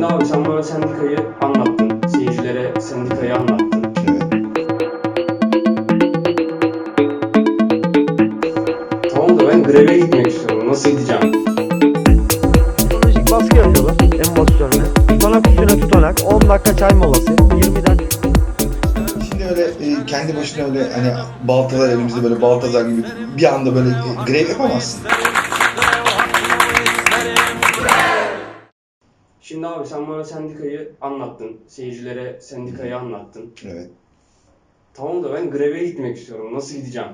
Şimdi abi sen bana sendikayı anlattın. Seyircilere sendikayı anlattın. Tamam da ben greve gitmek istiyorum. Nasıl gideceğim? Psikolojik baskı yapıyorlar emosyonel. Tutanak üstüne tutanak. 10 dakika çay molası. 20'den Şimdi öyle e, kendi başına öyle hani baltalar elimizde böyle baltazar gibi bir anda böyle e, grev yapamazsın. Şimdi abi sen bana sendikayı anlattın. Seyircilere sendikayı anlattın. Evet. Tamam da ben greve gitmek istiyorum. Nasıl gideceğim?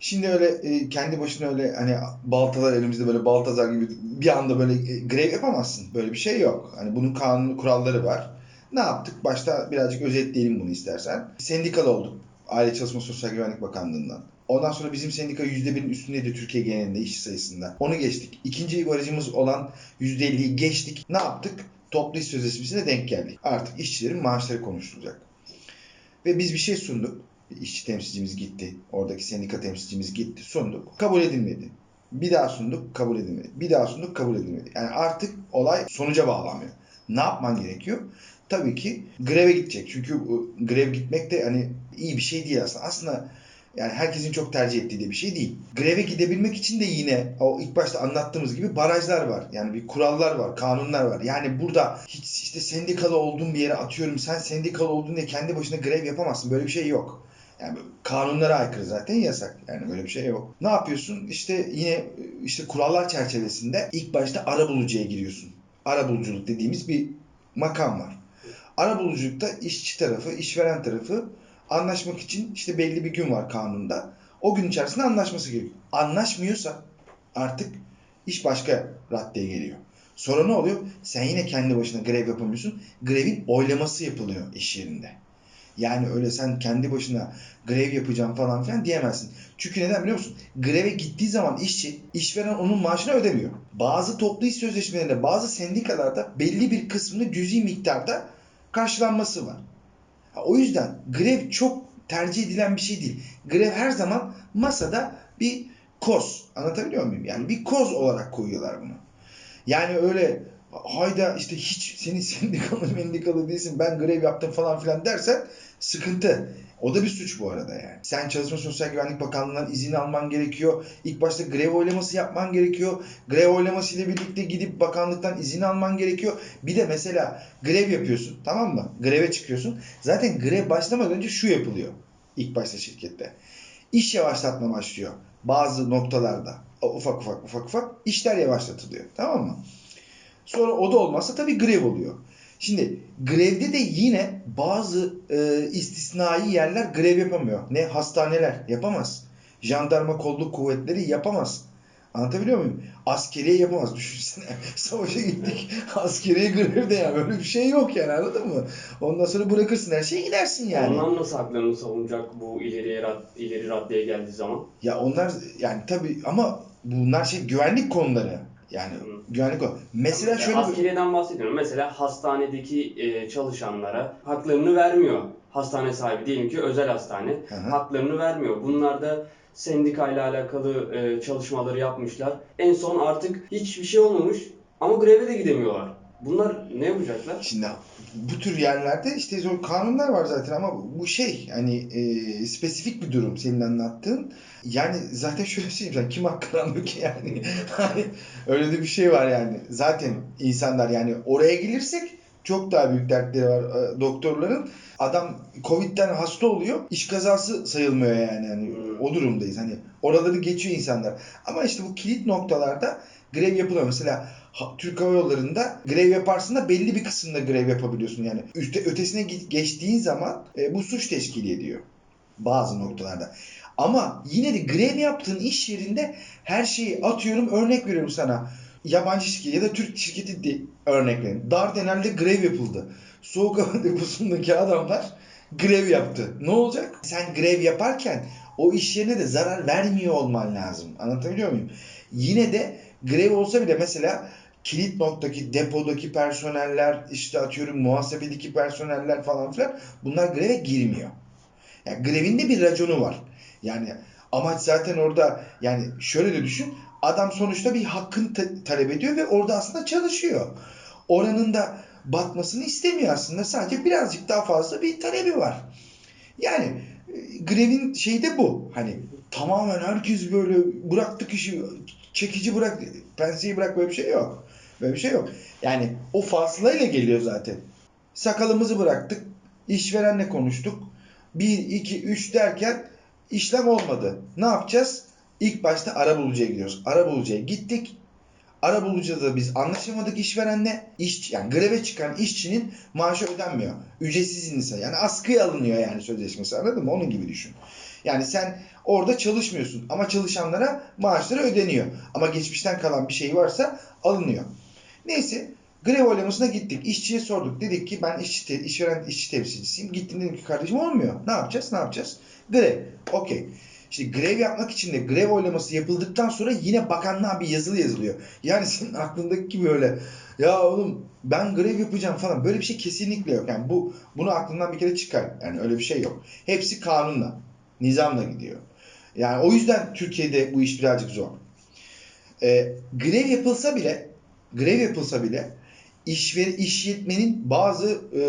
Şimdi öyle e, kendi başına öyle hani baltalar elimizde böyle baltazar gibi bir anda böyle e, grev yapamazsın. Böyle bir şey yok. Hani bunun kanun kuralları var. Ne yaptık? Başta birazcık özetleyelim bunu istersen. Sendikalı olduk. Aile Çalışma Sosyal Güvenlik Bakanlığı'ndan. Ondan sonra bizim sendika %1'in üstündeydi Türkiye genelinde işçi sayısında. Onu geçtik. İkinci barajımız olan %50'yi geçtik. Ne yaptık? Toplu iş sözleşmesine denk geldik. Artık işçilerin maaşları konuşulacak. Ve biz bir şey sunduk. İşçi temsilcimiz gitti. Oradaki sendika temsilcimiz gitti. Sunduk. Kabul edilmedi. Bir daha sunduk. Kabul edilmedi. Bir daha sunduk. Kabul edilmedi. Yani artık olay sonuca bağlanmıyor. Ne yapman gerekiyor? Tabii ki greve gidecek. Çünkü grev gitmek de hani iyi bir şey değil aslında. Aslında yani herkesin çok tercih ettiği de bir şey değil. Greve gidebilmek için de yine o ilk başta anlattığımız gibi barajlar var. Yani bir kurallar var, kanunlar var. Yani burada hiç işte sendikalı olduğun bir yere atıyorum sen sendikalı olduğun diye kendi başına grev yapamazsın. Böyle bir şey yok. Yani kanunlara aykırı zaten yasak. Yani böyle bir şey yok. Ne yapıyorsun? İşte yine işte kurallar çerçevesinde ilk başta arabulucuya giriyorsun. Arabuluculuk dediğimiz bir makam var. Arabuluculukta işçi tarafı, işveren tarafı anlaşmak için işte belli bir gün var kanunda. O gün içerisinde anlaşması gerekiyor. Anlaşmıyorsa artık iş başka raddeye geliyor. Sonra ne oluyor? Sen yine kendi başına grev yapamıyorsun. Grevin oylaması yapılıyor iş yerinde. Yani öyle sen kendi başına grev yapacağım falan filan diyemezsin. Çünkü neden biliyor musun? Greve gittiği zaman işçi, işveren onun maaşını ödemiyor. Bazı toplu iş sözleşmelerinde, bazı sendikalarda belli bir kısmını cüzi miktarda karşılanması var. O yüzden grev çok tercih edilen bir şey değil. Grev her zaman masada bir koz. Anlatabiliyor muyum? Yani bir koz olarak koyuyorlar bunu. Yani öyle hayda işte hiç senin sendikalı mendikalı değilsin ben grev yaptım falan filan dersen sıkıntı. O da bir suç bu arada yani. Sen Çalışma Sosyal Güvenlik Bakanlığı'ndan izin alman gerekiyor. İlk başta grev oylaması yapman gerekiyor. Grev oylaması ile birlikte gidip bakanlıktan izin alman gerekiyor. Bir de mesela grev yapıyorsun tamam mı? Greve çıkıyorsun. Zaten grev başlamadan önce şu yapılıyor. İlk başta şirkette. İş yavaşlatma başlıyor. Bazı noktalarda. Ufak ufak ufak ufak işler yavaşlatılıyor. Tamam mı? Sonra o da olmazsa tabii grev oluyor. Şimdi grevde de yine bazı e, istisnai yerler grev yapamıyor. Ne hastaneler yapamaz. Jandarma kolluk kuvvetleri yapamaz. Anlatabiliyor muyum? Askeriye yapamaz. Düşünsene savaşa gittik. Askeriye grevde yani. Böyle bir şey yok yani anladın mı? Ondan sonra bırakırsın her şeyi gidersin yani. Onlar nasıl haklarını savunacak bu ileriye rad, ileri raddeye geldiği zaman? Ya onlar yani tabii ama bunlar şey güvenlik konuları. Yani Hı. Güvenlik konu. Mesela şöyle bir... Askeriyeden bahsediyorum. Mesela hastanedeki e, çalışanlara haklarını vermiyor. Hastane sahibi diyelim ki özel hastane. Hı hı. Haklarını vermiyor. Bunlar da sendikayla alakalı e, çalışmaları yapmışlar. En son artık hiçbir şey olmamış ama greve de gidemiyorlar. Bunlar ne yapacaklar? Şimdi bu tür yerlerde işte o kanunlar var zaten ama bu şey hani e, spesifik bir durum senin anlattığın. Yani zaten şöyle söyleyeyim sen kim hakkını alıyor ki yani? Hani öyle de bir şey var yani. Zaten insanlar yani oraya gelirsek çok daha büyük dertleri var e, doktorların. Adam Covid'den hasta oluyor. iş kazası sayılmıyor yani. Hani o durumdayız. Hani oraları geçiyor insanlar. Ama işte bu kilit noktalarda grev yapılıyor. Mesela Türk Hava Yolları'nda grev yaparsın da belli bir kısımda grev yapabiliyorsun. Yani üste, ötesine ge- geçtiğin zaman e, bu suç teşkil ediyor. Bazı noktalarda. Ama yine de grev yaptığın iş yerinde her şeyi atıyorum örnek veriyorum sana. Yabancı şirket ya da Türk şirketi de örnek vereyim. Dardanel'de grev yapıldı. Soğuk hava deposundaki adamlar grev yaptı. Ne olacak? Sen grev yaparken o iş yerine de zarar vermiyor olman lazım. Anlatabiliyor muyum? Yine de grev olsa bile mesela kilit noktaki depodaki personeller işte atıyorum muhasebedeki personeller falan filan bunlar greve girmiyor. Yani grevin de bir raconu var. Yani amaç zaten orada yani şöyle de düşün adam sonuçta bir hakkını ta- talep ediyor ve orada aslında çalışıyor. Oranın da batmasını istemiyor aslında. Sadece birazcık daha fazla bir talebi var. Yani grevin şeyi de bu. Hani tamamen herkes böyle bıraktık işi çekici bırak penseyi bırak böyle bir şey yok. Böyle bir şey yok. Yani o fasılayla geliyor zaten. Sakalımızı bıraktık. işverenle konuştuk. 1, 2, 3 derken işlem olmadı. Ne yapacağız? İlk başta arabulucuya gidiyoruz. Arabulucuya gittik. Arabulucuda da biz anlaşamadık işverenle. İş, yani greve çıkan işçinin maaşı ödenmiyor. Ücretsiz insan. Yani askıya alınıyor yani sözleşmesi anladın mı? Onun gibi düşün. Yani sen orada çalışmıyorsun ama çalışanlara maaşları ödeniyor. Ama geçmişten kalan bir şey varsa alınıyor. Neyse grev oylamasına gittik. İşçiye sorduk. Dedik ki ben işçi, işveren işçi temsilcisiyim. Gittim dedim ki kardeşim olmuyor. Ne yapacağız? Ne yapacağız? Grev. Okey. Şimdi grev yapmak için de grev oylaması yapıldıktan sonra yine bakanlığa bir yazılı yazılıyor. Yani senin aklındaki gibi öyle ya oğlum ben grev yapacağım falan böyle bir şey kesinlikle yok. Yani bu bunu aklından bir kere çıkar. Yani öyle bir şey yok. Hepsi kanunla, nizamla gidiyor. Yani o yüzden Türkiye'de bu iş birazcık zor. Ee, grev yapılsa bile grev yapılsa bile işver, işletmenin bazı e,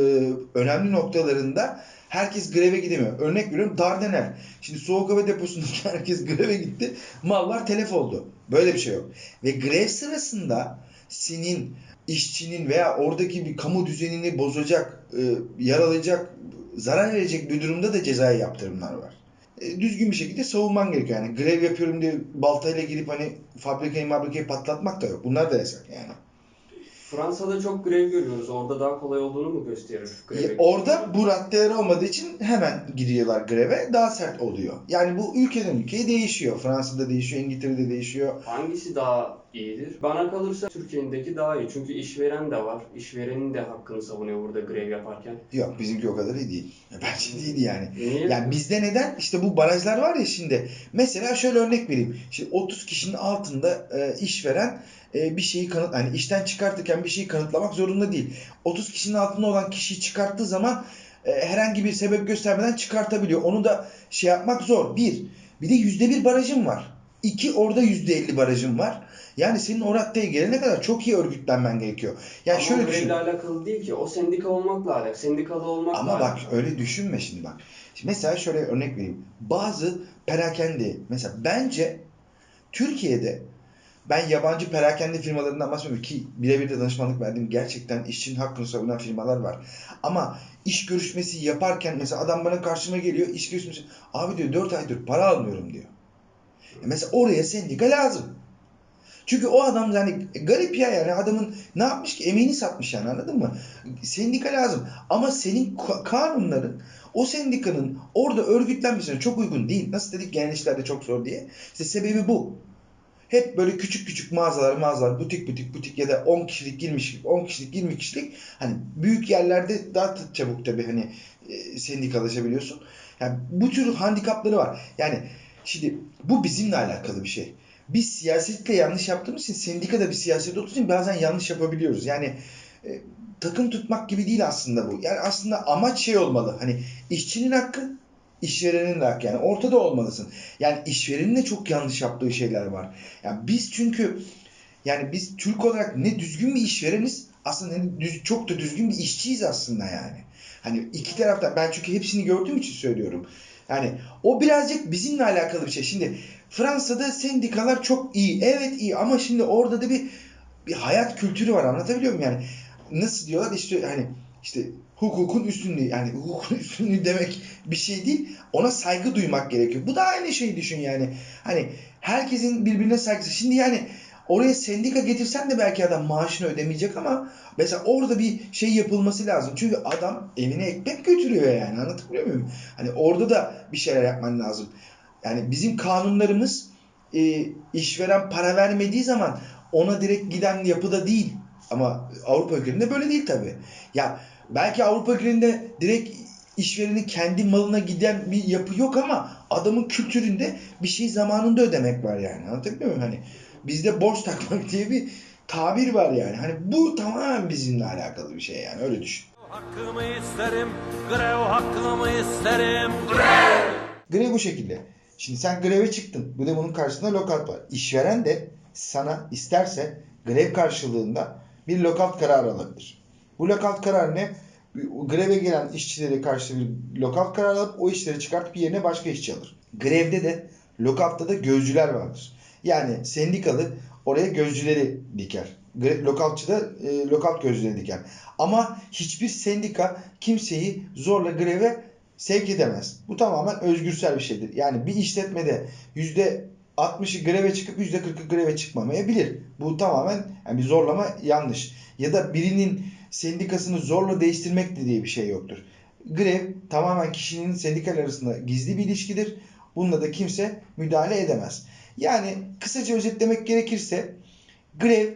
önemli noktalarında herkes greve gidemiyor. Örnek veriyorum Dardanel. Şimdi soğuk hava deposundaki herkes greve gitti. Mallar telef oldu. Böyle bir şey yok. Ve grev sırasında senin işçinin veya oradaki bir kamu düzenini bozacak, e, yaralayacak, zarar verecek bir durumda da cezai yaptırımlar var. E, düzgün bir şekilde savunman gerekiyor. Yani grev yapıyorum diye baltayla girip hani fabrikayı fabrikayı patlatmak da yok. Bunlar da yasak yani. Fransa'da çok grev görüyoruz. Orada daha kolay olduğunu mu gösterir greve? Orada bu raddeler olmadığı için hemen giriyorlar greve. Daha sert oluyor. Yani bu ülkeden ülkeye değişiyor. Fransa'da değişiyor, İngiltere'de değişiyor. Hangisi daha iyidir? Bana kalırsa Türkiye'deki daha iyi. Çünkü işveren de var. İşverenin de hakkını savunuyor burada grev yaparken. Yok bizimki o kadar iyi değil. Bence değil yani. Niye? Yani bizde neden? İşte bu barajlar var ya şimdi. Mesela şöyle örnek vereyim. Şimdi 30 kişinin altında e, işveren e, bir şeyi kanıt hani işten çıkartırken bir şeyi kanıtlamak zorunda değil. 30 kişinin altında olan kişiyi çıkarttığı zaman e, herhangi bir sebep göstermeden çıkartabiliyor. Onu da şey yapmak zor. Bir. Bir de yüzde bir barajım var. İki orada yüzde elli barajım var. Yani senin o raddeye gelene kadar çok iyi örgütlenmen gerekiyor. Yani Ama şöyle o düşün. grevle alakalı değil ki. O sendika olmakla alakalı. Sendikalı olmakla Ama bak alakalı. öyle düşünme şimdi bak. Şimdi mesela şöyle örnek vereyim. Bazı perakende mesela bence Türkiye'de ben yabancı perakende firmalarından bahsetmiyorum ki birebir de danışmanlık verdiğim gerçekten işçinin hakkını savunan firmalar var. Ama iş görüşmesi yaparken mesela adam bana karşıma geliyor iş görüşmesi abi diyor 4 aydır para almıyorum diyor. E mesela oraya sendika lazım. Çünkü o adam yani garip ya yani adamın ne yapmış ki emeğini satmış yani anladın mı? Sendika lazım ama senin ka- kanunların o sendikanın orada örgütlenmesine çok uygun değil. Nasıl dedik genel işlerde çok zor diye. İşte sebebi bu. Hep böyle küçük küçük mağazalar mağazalar butik butik butik ya da 10 kişilik 20 kişilik 10 kişilik 20 kişilik hani büyük yerlerde daha çabuk tabii hani e, sendikalaşabiliyorsun. Yani bu tür handikapları var. Yani şimdi bu bizimle alakalı bir şey. Biz siyasetle yanlış yaptığımız için sendika da bir siyaset olduğu için bazen yanlış yapabiliyoruz. Yani e, takım tutmak gibi değil aslında bu. Yani aslında amaç şey olmalı. Hani işçinin hakkı, işverenin hakkı. Yani ortada olmalısın. Yani işverenin de çok yanlış yaptığı şeyler var. Yani biz çünkü yani biz Türk olarak ne düzgün bir işvereniz aslında ne düz, çok da düzgün bir işçiyiz aslında yani. Hani iki taraftan ben çünkü hepsini gördüğüm için söylüyorum. Yani o birazcık bizimle alakalı bir şey. Şimdi Fransa'da sendikalar çok iyi. Evet iyi ama şimdi orada da bir bir hayat kültürü var. Anlatabiliyor muyum yani? Nasıl diyorlar işte hani işte hukukun üstünlüğü yani hukukun üstünlüğü demek bir şey değil. Ona saygı duymak gerekiyor. Bu da aynı şeyi düşün yani. Hani herkesin birbirine saygısı. Şimdi yani oraya sendika getirsen de belki adam maaşını ödemeyecek ama mesela orada bir şey yapılması lazım. Çünkü adam evine ekmek götürüyor yani. Anlatabiliyor muyum? Hani orada da bir şeyler yapman lazım. Yani bizim kanunlarımız e, işveren para vermediği zaman ona direkt giden yapıda değil. Ama Avrupa ülkelerinde böyle değil tabii. Ya belki Avrupa ülkelerinde direkt işverenin kendi malına giden bir yapı yok ama adamın kültüründe bir şey zamanında ödemek var yani. Anlatabiliyor muyum? Hani bizde borç takmak diye bir tabir var yani. Hani bu tamamen bizimle alakalı bir şey yani. Öyle düşün. Hakkımı isterim, grev hakkımı isterim. Grev bu şekilde. Şimdi sen greve çıktın. Bu da bunun karşısında lokalt var. İşveren de sana isterse grev karşılığında bir lokalt kararı alabilir. Bu lockout kararı ne? Greve gelen işçilere karşı bir lockout kararı alıp o işleri çıkartıp yerine başka işçi alır. Grevde de lockout'ta da gözcüler vardır. Yani sendikalı oraya gözcüleri diker. Lockoutçı da e, lockout gözcüleri diker. Ama hiçbir sendika kimseyi zorla greve sevk edemez. Bu tamamen özgürsel bir şeydir. Yani bir işletmede %60'ı greve çıkıp %40'ı greve çıkmamayabilir. Bu tamamen yani bir zorlama yanlış. Ya da birinin sendikasını zorla değiştirmek de diye bir şey yoktur. Grev tamamen kişinin sendikal arasında gizli bir ilişkidir. Bunda da kimse müdahale edemez. Yani kısaca özetlemek gerekirse grev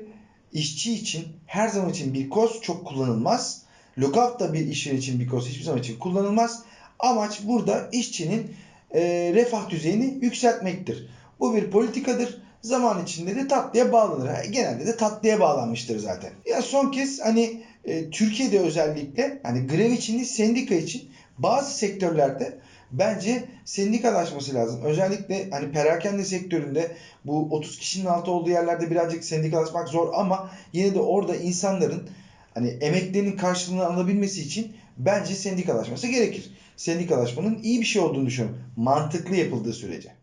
işçi için her zaman için bir koz çok kullanılmaz. Lockout da bir işçi için bir koz hiçbir zaman için kullanılmaz. Amaç burada işçinin e, refah düzeyini yükseltmektir. Bu bir politikadır. Zaman içinde de tatlıya bağlanır. Genelde de tatlıya bağlanmıştır zaten. Ya son kez hani e, Türkiye'de özellikle hani grev için sendika için bazı sektörlerde bence sendikalaşması lazım. Özellikle hani perakende sektöründe bu 30 kişinin altı olduğu yerlerde birazcık sendikalaşmak zor ama yine de orada insanların hani emeklerinin karşılığını alabilmesi için bence sendikalaşması gerekir. Sendikalaşmanın iyi bir şey olduğunu düşünüyorum. Mantıklı yapıldığı sürece.